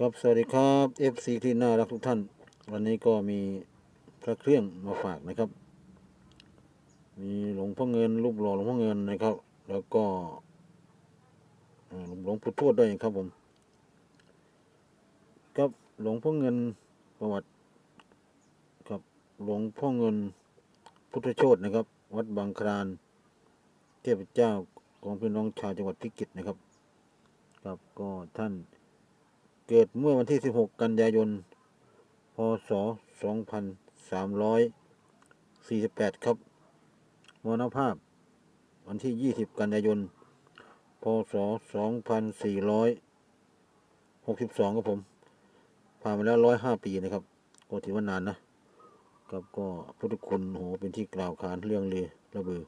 ครับสวัสดีครับ FC ที่น่ารักทุกท่าน วันนี้ก็มีพระเครื่องมาฝากนะครับ มีหลวงพ่อเงินรูปหล่อหลวงพ่อเงินนะครับ แล้วก็หลวงปู่ทวดด้วยครับผมครับหลวงพ่อเงินประวัติครับหลวงพ่อเงินพุทธโชตนะครับ วัดบางครานเทพเจ้าของพี่น้องชาวจังหวัดพิจิตรนะครับ ครับก็ท่าน เกิดเมื่อวันที่ 16 กันยายน พศ 2348 ครับ มรณภาพ วันที่ 20 กันยายน พศ 2462 ครับผม ผ่านมาแล้ว 105 ปีนะครับ ก็ถือว่านานนะ ครับก็พุทธคุณโหเป็นที่กล่าวขานเรื่องเลือระเบือ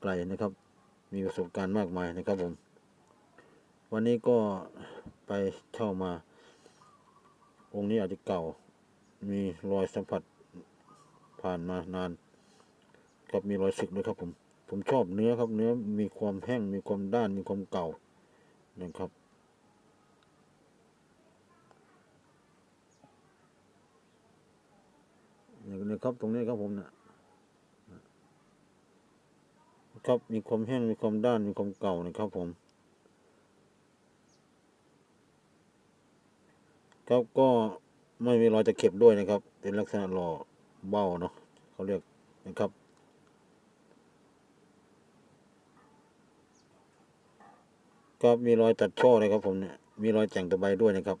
ไกลนะครับ มีประสบการณ์มากมายนะครับผม วันนี้ก็ไปเช่ามา องค์นี้อาจจะเก่า มีรอยสัมผัสผ่านมานานกับมีรอยสึกด้วยครับผม ผมชอบเนื้อครับ เนื้อมีความแห้ง มีความด้าน มีความเก่านะครับอย่างนี้ครับตรงนี้ครับผมนะครับมีความแห้งมีความด้านมีความเก่านะครับผม ครับก็ไม่มีรอยตะเข็บด้วยนะครับ เป็นลักษณะหล่อเบ้าเนาะเขาเรียกนะครับ ก็มีรอยตัดช่อเลยครับ ผมเนี่ยมีรอยแต่งตะไบด้วยนะครับ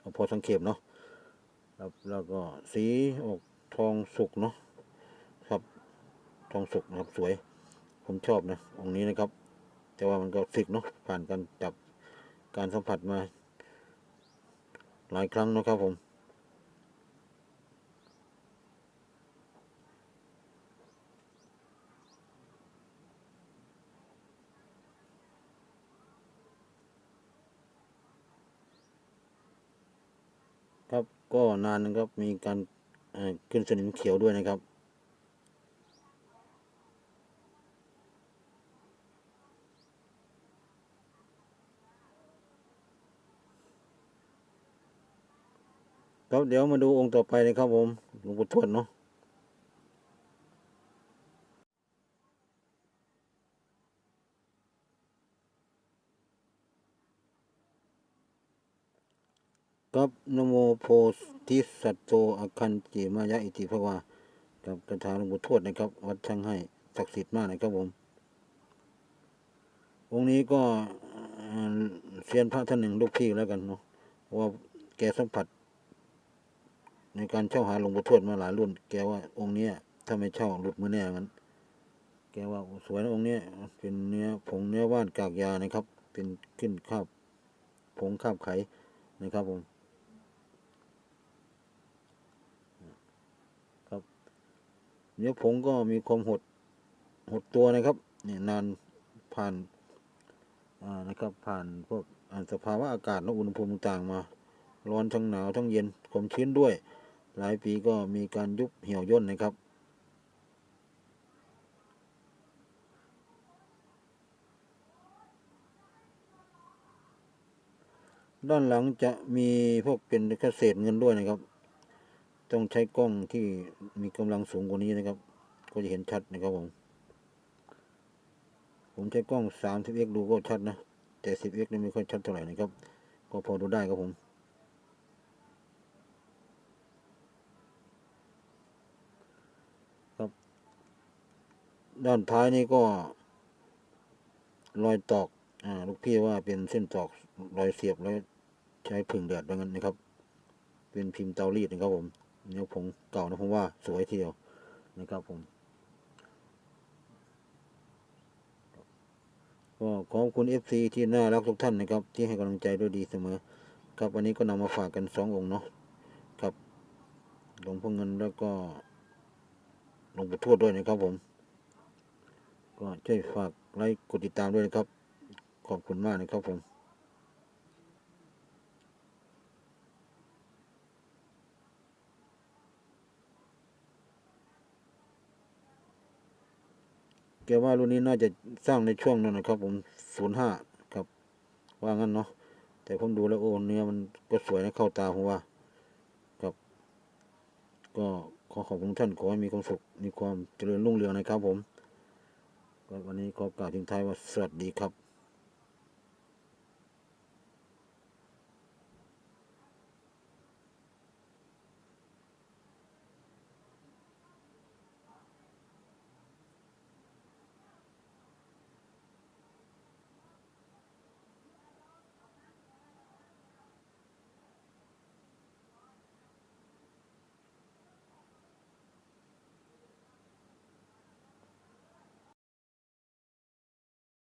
เอาพอสังเกตเนาะครับแล้วก็สีออกทองสุกเนาะครับทองสุกนะครับสวย ผมชอบนะองค์นี้นะครับ แต่ว่ามันก็สึกเนาะผ่านการจับการสัมผัสมา หลายครั้งนะครับผม ครับก็นานนะครับมีการขึ้นสนิมเขียวด้วยนะครับ ครับเดี๋ยวมาดูองค์ต่อไปนะครับผมหลวงปู่ทวดเนาะครับนโมโพธิสัตโตอคันจิมายะอิติภวากับคาถาหลวงปู่ทวดนะครับ วัดช่างให้ศักดิ์สิทธิ์มากนะครับผม องค์นี้ก็เซียนพระท่านหนึ่งลูกพี่แล้วกันเนาะว่าแกสัมผัส ในการเช่าหาหลวงปู่ทวดมาหลายรุ่น แกว่าองค์เนี้ยถ้าไม่เช่าหลุดมือแน่งั้น แกว่าสวยนะองค์เนี้ยเป็นเนื้อผงเนื้อว่านกากยานะครับ เป็นขึ้นคาบผงคาบไขนะครับผมครับเนื้อผงก็มีความหดหดตัวนะครับเนี่ยนานผ่านอ่านะครับ ผ่านพวกอ่าสภาวะอากาศและอุณหภูมิต่างๆมา ร้อนทั้งหนาวทั้งเย็นความชื้นด้วย หลายปีก็มีการยุบเหี่ยวย่นนะครับ ด้านหลังจะมีพวกเป็นเกษตรเงินด้วยนะครับ ต้องใช้กล้องที่มีกำลังสูงกว่านี้นะครับ ก็จะเห็นชัดนะครับผม ผมใช้กล้อง 30x ดูก็ชัดนะ แต่ 10x นี่ไม่ค่อยชัดเท่าไหร่นะครับ ก็พอดูได้ครับผม ด้านท้ายนี่ก็รอยตอก อ่า ลูกพี่ว่าเป็นเส้นตอกรอยเสียบแล้วใช้ผึ่งแดดว่างั้นนะครับ เป็นพิมพ์เตารีดนะครับผมเนื้อผงเก่านะผมว่าสวยทีเดียวนะครับผมก็ขอบคุณ FC ที่น่ารักทุกท่านนะครับ ที่ให้กำลังใจด้วยดีเสมอ ครับวันนี้ก็นำมาฝากกันสององค์เนาะครับหลวงพ่อเงินแล้วก็หลวงปู่ทวดด้วยนะครับผม ก็ช่วยฝากไลค์กดติดตามด้วยนะครับ ขอบคุณมากนะครับผมแกว่ารุ่นนี้น่าจะสร้างในช่วงนั้นนะครับ ผมศูนย์ห้าครับ ว่างั้นเนาะ แต่ผมดูแล้วโอ้เนื้อมันก็สวยนะเข้าตาผมว่า ครับ ก็ขอขอบคุณท่านขอให้มีความสุข มีความเจริญรุ่งเรืองนะครับผม วันนี้ขอกล่าวทิ้งท้ายว่าสวัสดีครับ